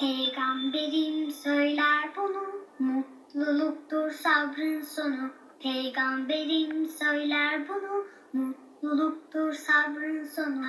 Peygamberim söyler bunu, mutluluktur sabrın sonu. Peygamberim söyler bunu, mutluluktur sabrın sonu.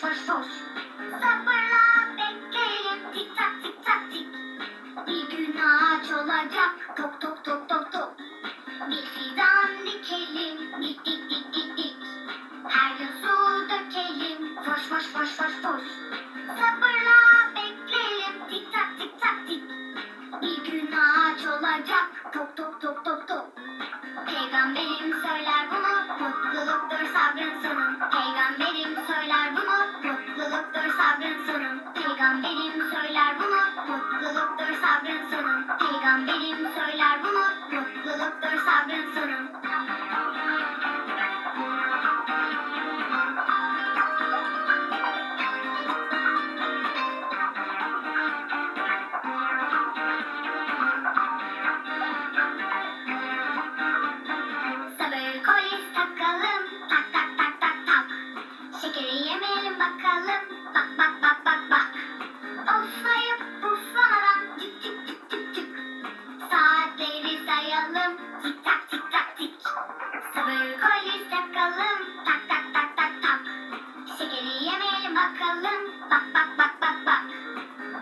Foş foş. Sabırla bekleyelim, tik tak tik tak tik. Bir gün ağaç olacak, tok tok tok tok tok. Bir fidan dikelim, dik dik dik dik dik. Her gün su dökelim, foş foş foş foş foş. Sabırla bekleyelim, tik tak tik tak tik. Bir gün ağaç olacak, tok tok tok tok tok. Peygamberim söyler bunu, mutluluktur sabrın sonu. Peygamberim bunu, mutluluktur sabrın sonu. Kolis takalım, tak tak tak tak tak. Şekeri yemeyelim bakalım, bak bak bak bak bak.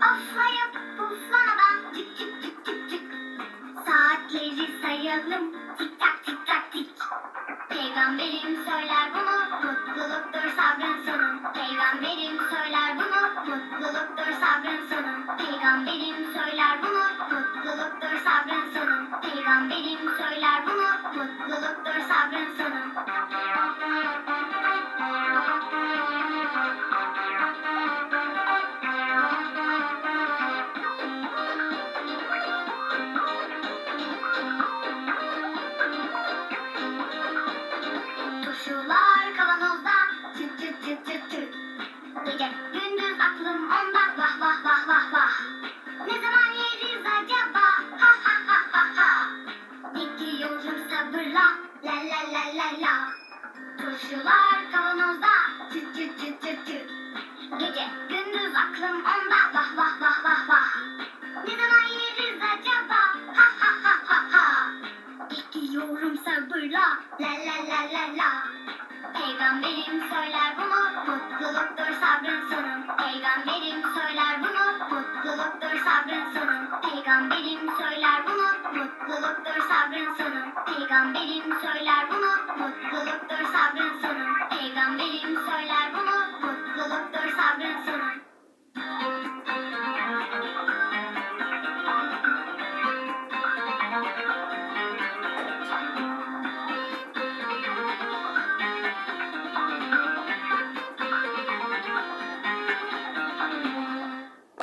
Oflayıp puflamadan cık cık cık cık cık. Saatleri sayalım, tik tak tik tak tik. Peygamberim söyler bunu, mutluluktur sabrın sonu. Peygamberim söyler bunu, mutluluktur sabrın sonu. Peygamberim söyler bunu, mutluluktur sabrın sonu. Peygamberim söyler bunu, mutluluktur. Turşular kavanozda çıt çıt çıt çıt çıt. Gece gündüz aklım onda Turşular kavanozda çıt çıt çıt çıt çıt. Gece gündüz aklım onda vah vah vah vah vah. Ne zaman yeriz acaba ha ha ha ha ha. Bekliyorum sabırla la la la la la. Peygamberim söyler bunu mutluluktur sabrın sonu. Peygamberim söyler bunu mutluluktur sabrın sonu. Peygamberim söyler Mutluluktur sabrın sonu. Peygamberim söyler bunu. Mutluluktur sabrın sonu.